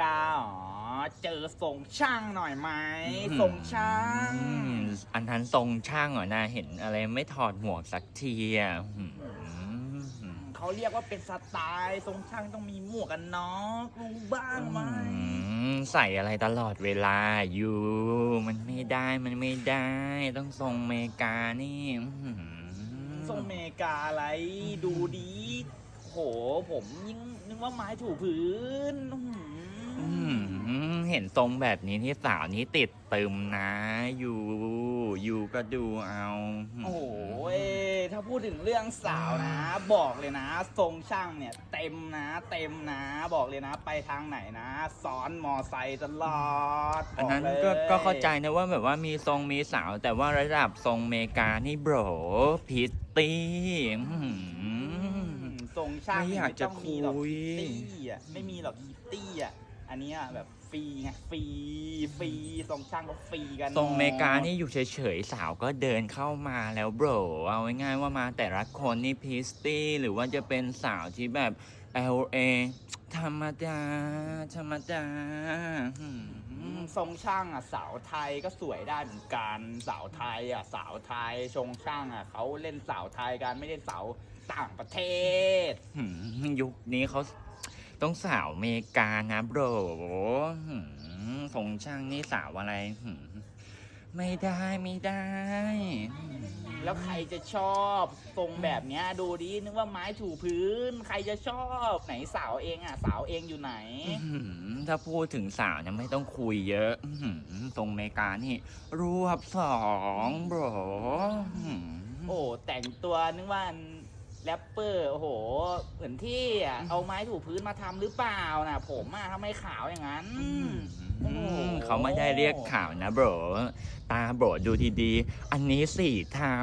กาอ๋อเจอทรงช่างหน่อยไหมอืมทรงช่างอืมอันนั้นทรงช่างเหรอนะเห็นอะไรไม่ถอดหมวกสักทีอะอืมเขาเรียกว่าเป็นสไตล์ทรงช่างต้องมีหมวกกันน็อกรู้บ้างไหมอืมใส่อะไรตลอดเวลาอยู่ มันไม่ได้มันไม่ได้ ต้องทรงเมกานี่อืมทรงเมกาอะไรดูดีโหผมยิ่งนึกว่าไม้ถูพื้นอื้อหือออืม เห็นทรงแบบนี้ที่สาวนี้ติดตึมนะ อยู่ อยู่ก็ดูเอาโอ้โหเอ้ยถ้าพูดถึงเรื่องสาวนะ บอกเลยนะ ทรงช่างเนี่ย เต็มนะ เต็มนะ บอกเลยนะ ไปทางไหนนะซ้อนมอไซค์ตลอดอันนั้นบลยก็ก็เข้าใจนะว่าแบบว่ามีทรงมีสาว แต่ว่าระดับทรงเมกานี่โบรพิตตี้อื้อหือือมทรงช่างไม่อยากจะต้งมีหรอกคุยคิตตี้อะไม่มีหรอกคิตตี้อะ อันเนี้ยแบบฟรีไงฟรีฟรีทรงช่างก็ฟรีกันทรงเมกานี่อยู่เฉยๆสาวก็เดินเข้ามาแล้วโบรเอาง่ายๆว่ามาแต่ละคนนี่พิสตี้หรือว่าจะเป็นสาวที่แบบ LA ธรรมดาธรรมดาอื้ออืหืมอทรงช่างอะสาวไทยก็สวยได้เหมือนกันสาวไทยอะสาวไทยทรงช่างอะเขาเล่นสาวไทยกันไม่ได้สาวต่างประเทศหืมยุคนี้เขา ต้องสาวเมกานะโบรหืมทรงช่างนี่สาวอะไรหืมไม่ได้ไม่ได้ แล้วใครจะชอบทรงแบบเนี้ยดูดินึกว่าไม้ถูพื้น ใครจะชอบไหนสาวเองอะ สาวเองอยู่ไหนอื้อหือถ้าพูดถึงสาวเนี่ยไม่ต้องคุยเยอะอื้อหือทรงเมกานี่ รวบสองโบรอื้อหือโอ้แต่งตัวนึกว่า แรปเปอร์โอ้โห เหมือนที่อะเอาไม้ถูพื้นมาทำหรือเปล่านะผมอะทำไมขาวอย่างนั้นโอ้โหเขาไม่ได้เรียกข่าวนะโบรตาโบรดูดีๆ อันนี้สีเทา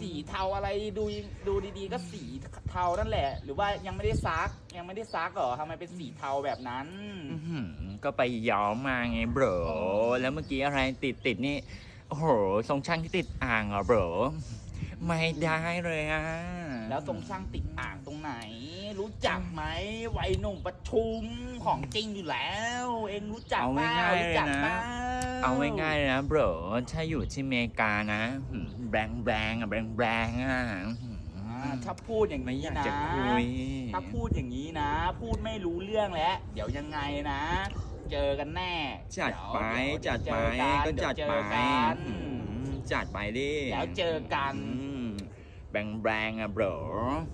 สีเทาอะไรดูดูดีๆ ก็สีเทานั่นแหละ หรือว่ายังไม่ได้ซัก ยังไม่ได้ซักเหรอทำไมเป็นสีเทาแบบนั้น อื้อหือก็ไปย้อมมาไงโบรแล้วเมื่อกี้อะไรติดติดๆนี่ โอ้โหทรงช่างที่ติดอ่างเหรอโบร ไม่ได้เลยอะแล้วทรงช่างติดอ่างตรงไหน รู้จักไหมวัยหนุ่มประชุมของจริงอยู่แล้ว เองรู้จักเอาเปล่าง่ายๆรู้จักเลยนะ เปล่าเอาง่ายๆเลยนะโบรถ้าอยู่ที่อเมริกานะหืมแบงแบงอะแบงแบงอะอื้อหืออ่าถ้าพูดอย่างไม่นี้อยากนะจะคุย ถ้าพูดอย่างนี้นะ พูดไม่รู้เรื่องแล้ว เดี๋ยวยังไงนะ เจอกันแน่จัดไปเยวจัดไปเยวก็เยวจัดเจไปอกัน อืมจัดไปดิ แล้วเจอกัน อืม bang bang à, bro.